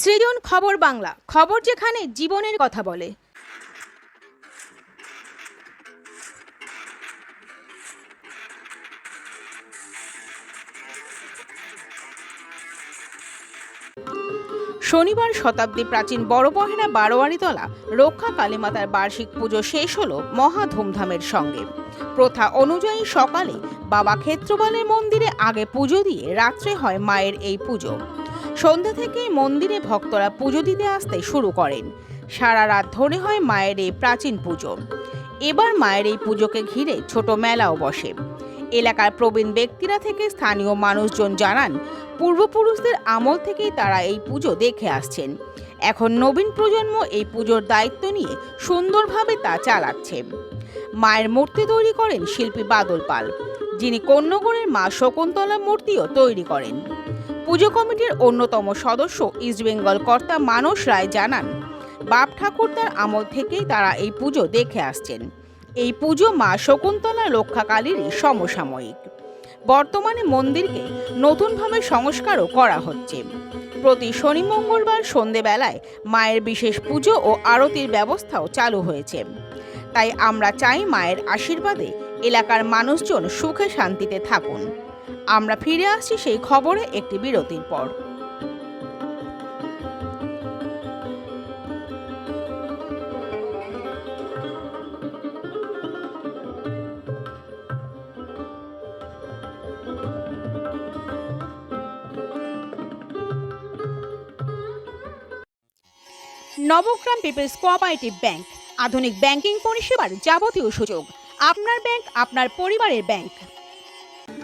সৃজন খবর বাংলা, খবর যেখানে জীবনের কথা বলে। শনিবার শতাব্দী প্রাচীন বড় পহেরা বারোয়ারিতলা, রক্ষা কালীমাতার বার্ষিক পুজো শেষ হলো মহা ধুমধামের সঙ্গে। প্রথা অনুযায়ী সকালে বাবা ক্ষেত্রপালের মন্দিরে আগে পুজো দিয়ে রাত্রে হয় মায়ের এই পুজো। সন্ধ্যা থেকেই মন্দিরে ভক্তরা পুজো দিতে আসতে শুরু করেন। সারা রাত ধরে হয় মায়ের এই প্রাচীন পুজো। এবার মায়ের এই পুজোকে ঘিরে ছোট মেলাও বসে। এলাকার প্রবীণ ব্যক্তিরা থেকে স্থানীয় মানুষজন জানান, পূর্বপুরুষদের আমল থেকেই তারা এই পুজো দেখে আসছেন। এখন নবীন প্রজন্ম এই পুজোর দায়িত্ব নিয়ে সুন্দরভাবে তা চালাচ্ছে। মায়ের মূর্তি তৈরি করেন শিল্পী বাদল পাল, যিনি কন্যগড়ের মা শকুন্তলা মূর্তিও তৈরি করেন। পুজো কমিটির অন্যতম সদস্য ইস্টবেঙ্গল কর্তা মানস রায় জানান, বাপ ঠাকুরদার আমল থেকেই তারা এই পুজো দেখে আসছেন। এই পুজো মা শকুন্তলা রক্ষাকালীরই সমসাময়িক। বর্তমানে মন্দিরকে নতুনভাবে সংস্কারও করা হচ্ছে। প্রতি শনি মঙ্গলবার সন্ধেবেলায় মায়ের বিশেষ পুজো ও আরতির ব্যবস্থাও চালু হয়েছে। তাই আমরা চাই মায়ের আশীর্বাদে এলাকার মানুষজন সুখে শান্তিতে থাকুন। আমরা ফিরে আসছি সেই খবরে একটি বিরতির পর। নবগ্রাম পিপলস কোঅপারেটিভ ব্যাংক, আধুনিক ব্যাংকিং পরিষেবার যাবতীয় সুযোগ। আপনার ব্যাংক, আপনার পরিবারের bank.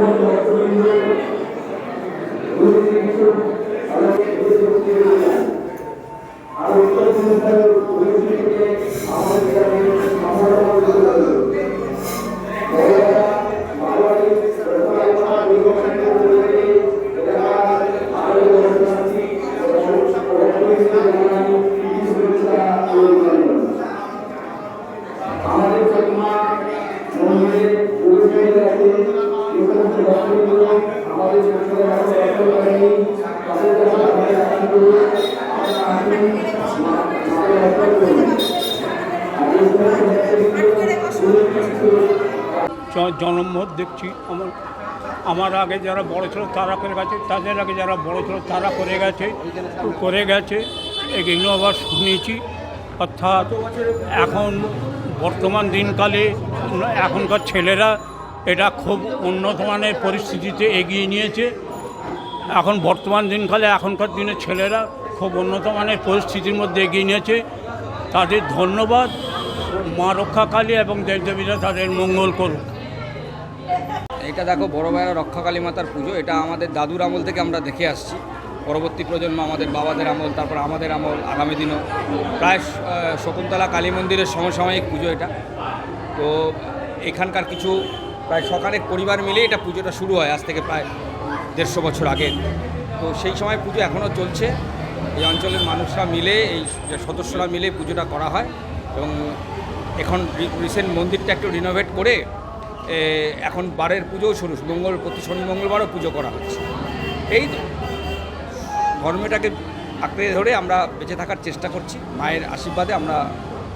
আমাদের জনমত দেখছি। আমার আমার আগে যারা বড় ছিল তারা করে গেছে, তাদের আগে যারা বড় ছিল তারা করে গেছে করে গেছে। এগুলো আবার শুনেছি। অর্থাৎ এখন বর্তমান দিনকালে এখনকার ছেলেরা এটা খুব উন্নত মানের পরিস্থিতিতে এগিয়ে নিয়েছে। এখন বর্তমান দিনকালে এখনকার দিনের ছেলেরা খুব উন্নত মানের পরিস্থিতির মধ্যে এগিয়ে নিয়েছে। তাদের ধন্যবাদ। মা রক্ষাকালী এবং দেবদেবীরা তাদের মঙ্গল করুক। এটা দেখো, বড় ভাইরা রক্ষাকালী মাতার পুজো। এটা আমাদের দাদুর আমল থেকে আমরা দেখে আসছি। পরবর্তী প্রজন্ম আমাদের বাবাদের আমল, তারপর আমাদের আমল আগামী দিনও। প্রায় শকুন্তলা কালী মন্দিরের সমসাময়িক পুজো এটা। তো এখানকার কিছু, প্রায় সকালের পরিবার মিলে এটা পুজোটা শুরু হয়। আজ থেকে প্রায় দেড়শো বছর আগে। তো সেই সময় পুজো এখনও চলছে। এই অঞ্চলের মানুষরা মিলে, এই সদস্যরা মিলে পুজোটা করা হয় এবং এখন রিসেন্ট মন্দিরটা একটু রিনোভেট করে এখন বারের পুজোও শুরু, মঙ্গল, প্রতি শনি, মঙ্গলবারও পুজো করা হচ্ছে। এই ধর্মটাকে আঁকড়ে ধরে আমরা বেঁচে থাকার চেষ্টা করছি। মায়ের আশীর্বাদে আমরা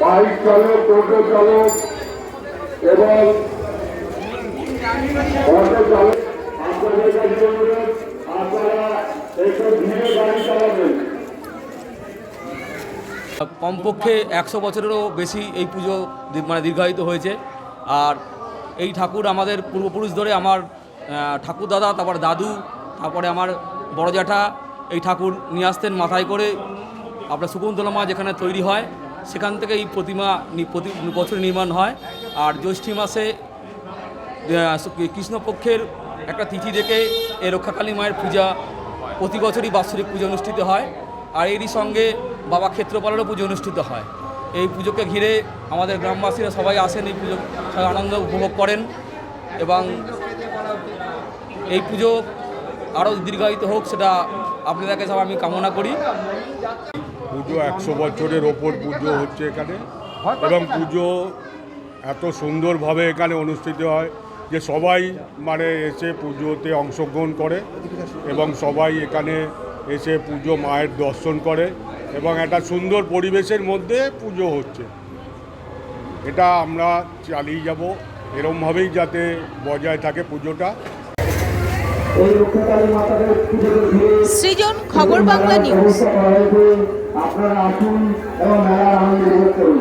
বাইক চালক টোটো চালক এবং অটো চালক আপনাদের কাছে অনুরোধ আপনারা একটু ধীরে গাড়ি চালাবেন কমপক্ষে একশো বছরেরও বেশি এই পুজো মানে দীর্ঘায়িত হয়েছে। আর এই ঠাকুর আমাদের পূর্বপুরুষ ধরে আমার ঠাকুর দাদা তারপর দাদু, তারপরে আমার বড় জ্যাঠা এই ঠাকুর নিয়ে আসতেন মাথায় করে। আপনার শকুন্তলা মা যেখানে তৈরি হয় সেখান থেকে এই প্রতিমা প্রতি বছর নির্মাণ হয়। আর জ্যৈষ্ঠী মাসে কৃষ্ণপক্ষের একটা তিথি দেখে এই রক্ষাকালী মায়ের পূজা প্রতি বছরই বাৎসরিক পুজো অনুষ্ঠিত হয়। আর এরই সঙ্গে বাবা ক্ষেত্রপালেরও পুজো অনুষ্ঠিত হয়। এই পুজোকে ঘিরে আমাদের গ্রামবাসীরা সবাই আসেন, এই পুজো আনন্দ উপভোগ করেন এবং এই পুজো আরও দীর্ঘায়িত হোক সেটা আপনাদের কাছে আমি কামনা করি। পুজো একশো বছরের ওপর পুজো হচ্ছে এখানে। এবং পুজো এত সুন্দরভাবে এখানে অনুষ্ঠিত হয় যে সবাই মানে এসে পুজোতে অংশগ্রহণ করে এবং সবাই এখানে এসে পুজো মায়ের দর্শন করে এবং একটা সুন্দর পরিবেশের মধ্যে পুজো হচ্ছে। এটা আমরা চালিয়ে যাব। এরমভাবেই যাতে বজায় থাকে পুজোটা। সৃজন খবর বাংলা নিউজ। আপনারা আসুন এবং মেলার আনন্দ করুন।